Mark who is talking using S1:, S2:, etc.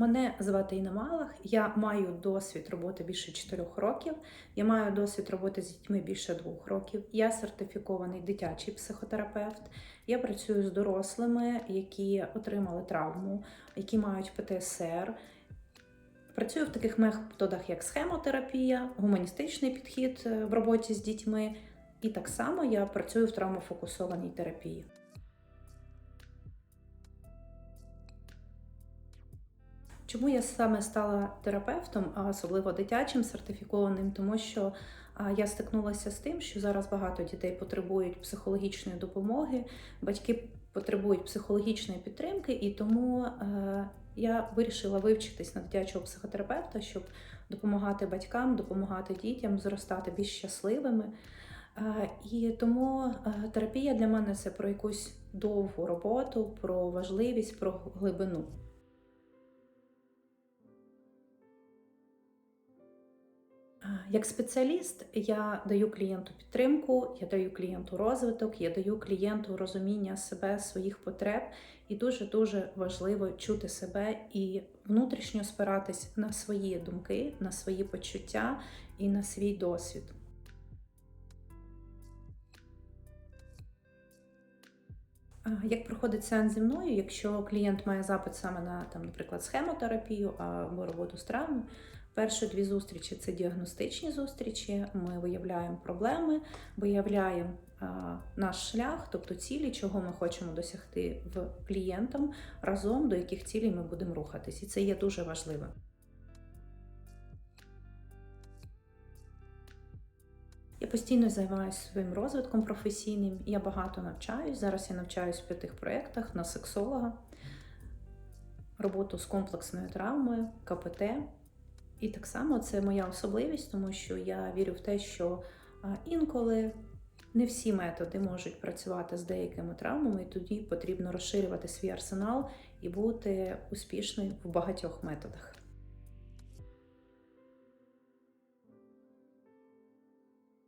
S1: Мене звати Інна Малах. Я маю досвід роботи більше 4 років. Я маю досвід роботи з дітьми більше 2 років. Я сертифікований дитячий психотерапевт. Я працюю з дорослими, які отримали травму, які мають ПТСР. Працюю в таких методах, як схемотерапія, гуманістичний підхід е, в роботі з дітьми. І так само я працюю в травмофокусованій терапії. Чому я саме стала терапевтом, а особливо дитячим сертифікованим? Тому що я стикнулася з тим, що зараз багато дітей потребують психологічної допомоги, батьки потребують психологічної підтримки, і тому е, я вирішила вивчитись на дитячого психотерапевта, щоб допомагати батькам, допомагати дітям зростати більш щасливими. Е, І тому е, терапія для мене це про якусь довгу роботу, про важливість, про глибину. Як спеціаліст я даю клієнту підтримку, я даю клієнту розвиток, я даю клієнту розуміння себе, своїх потреб, і дуже дуже важливо чути себе і внутрішньо спиратись на свої думки, на свої почуття і на свій досвід. Як проходить сеанс зі мною, якщо клієнт має запит саме на там, наприклад, схемотерапію або роботу з травмою, перші дві зустрічі це діагностичні зустрічі. Ми виявляємо проблеми, виявляємо наш шлях, тобто цілі, чого ми хочемо досягти в клієнтам разом, до яких цілей ми будемо рухатись. І це є дуже важливим. Я постійно займаюся своїм розвитком професійним. Я багато навчаюсь. Зараз я навчаюсь в п'ятих проєктах на сексолога, роботу з комплексною травмою, КПТ. І так само це моя особливість, тому що я вірю в те, що інколи не всі методи можуть працювати з деякими травмами, і тоді потрібно розширювати свій арсенал і бути успішною в багатьох методах.